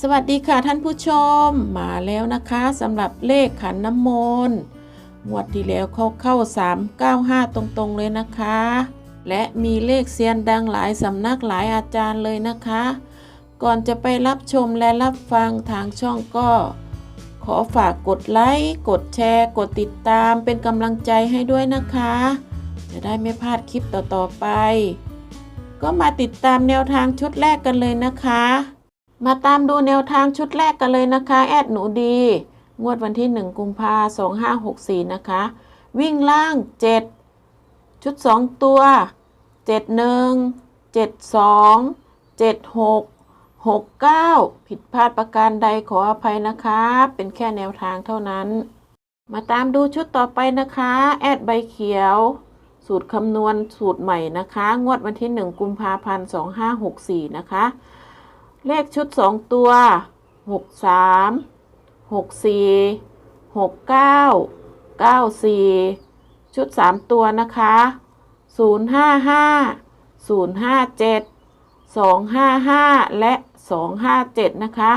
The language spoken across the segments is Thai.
สวัสดีค่ะท่านผู้ชมมาแล้วนะคะสำหรับเลขขันน้ำมนต์งวดที่แล้วเขาเข้า395 ตรงๆเลยนะคะ และมีเลขเซียนดังหลายสำนักหลายอาจารย์เลยนะคะ ก่อนจะไปรับชมและรับฟังทางช่องก็ ขอฝากกดไลค์กดแชร์ กดติดตามเป็นกำลังใจให้ด้วยนะคะ จะได้ไม่พลาดคลิปต่อๆไป ก็มาติดตามแนวทางชุดแรกกันเลยนะคะ มาตามดูแนวทางชุดแรกกันเลยนะคะ แอดหนูดี งวดวันที่ 1 กุมภา2564นะคะ วิ่งล่าง 7 ชุด 2 ตัว 71 72 76 69 ผิดพลาดประการใดขออภัยนะคะ เป็นแค่แนวทางเท่านั้น มาตามดูชุดต่อไปนะคะ แอดใบเขียว สูตรคำนวณสูตรใหม่นะคะ งวดวันที่ 1 กุมภาพันธ์2564 นะคะ เลขชุด2ตัว63 64 69 94ชุด3ตัวนะคะ055 057 255และ257นะคะ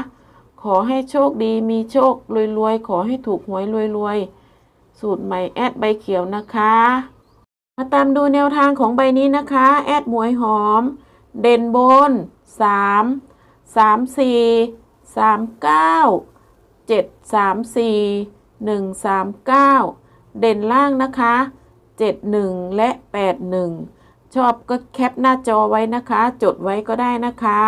ขอให้โชคดีมีโชครวยๆ ขอให้ถูกหวยรวยๆ สูตรใหม่แอดใบเขียวนะคะมาตามดูแนวทางของใบนี้นะคะ แอดหมวยหอม เด่นบน 3 3 4 3 9 7 3 4 1 3 9เด่นล่างนะคะ7 1และ8 1ชอบก็แคปหน้าจอไว้นะคะ จดไว้ก็ได้นะคะ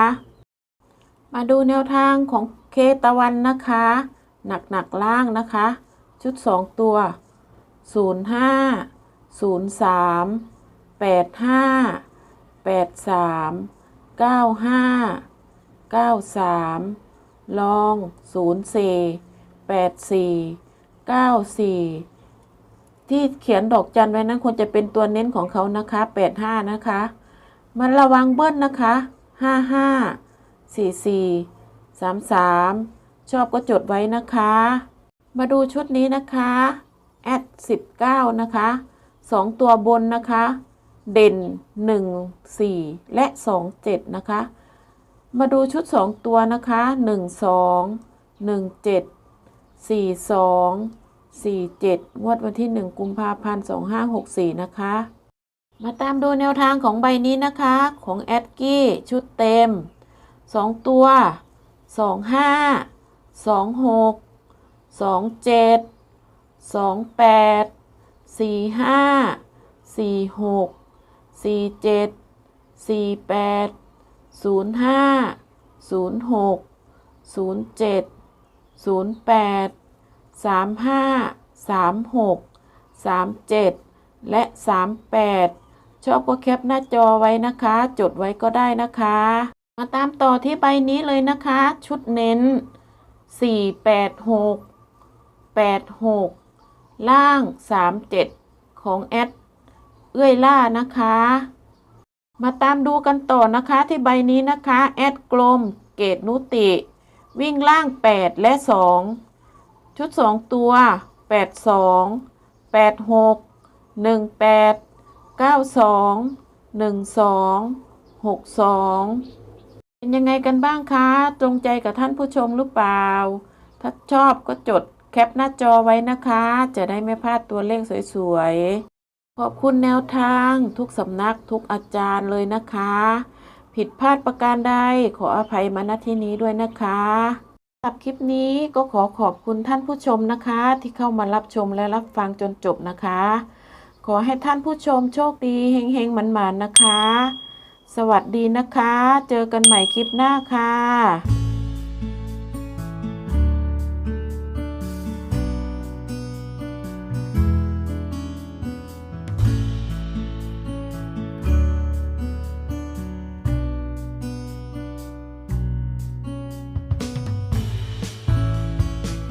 มาดูแนวทางของเคตะวันนะคะ หนักหนักๆล่างนะคะ ชุด2ตัว05 03 85 83 95 93 ลอง 04 84 94 ที่เขียนดอกจันไว้นั้นควรจะเป็นตัวเน้นของเขานะคะ 85 นะคะ มันระวังเบิ้ลนะคะ 55 44 33 ชอบก็จดไว้นะคะ มาดูชุดนี้นะคะแอด19 นะคะ 2 ตัวบนนะคะ เด่น 1 4 และ 2 7 นะคะ มาดูชุด 2 ตัวนะคะ 1 2 1 7 4 2 4 7งวดวันที่ 1 กุมภาพันธ์2564 นะคะ มาตามดูแนวทางของใบนี้นะคะ ของแอดกี้ชุดเต็ม 2 ตัว 25 26 27 28 45 46 47 48 2 5 2 6 2 7 2 8 4 5 4 6 4 7 4 8 0 5 0 6 0 7 0 8 3 5 3 6 3 7และ3 8ชอบก็แคปหน้าจอไว้นะคะ จดไว้ก็ได้นะคะ มาตามต่อที่ใบนี้เลยนะคะ ชุดเน้น4 8 6 8 6ล่าง3 7ของแอดเอื้อยล่านะคะ มาตามดูกันต่อนะคะที่ใบนี้นะคะแอดกลม เกตนุติ วิ่งล่าง 8 และ 2 ชุด 2 ตัว 8 2 8 6 1 8 9 2 1 2 6 2 เป็นยังไงกันบ้างคะ ตรงใจกับท่านผู้ชมหรือเปล่า ถ้าชอบก็จดแคปหน้าจอไว้นะคะ จะได้ไม่พลาดตัวเลขสวย ขอบคุณแนวทางทุกสำนักทุกอาจารย์เลยนะคะ ผิดพลาดประการใดขออภัยมาณที่นี้ด้วยนะคะสำหรับคลิปนี้ก็ขอขอบคุณท่านผู้ชมนะคะ ที่เข้ามารับชมและรับฟังจนจบนะคะ ขอให้ท่านผู้ชมโชคดีเฮงๆหมันๆนะคะ สวัสดีนะคะ เจอกันใหม่คลิปหน้าค่ะ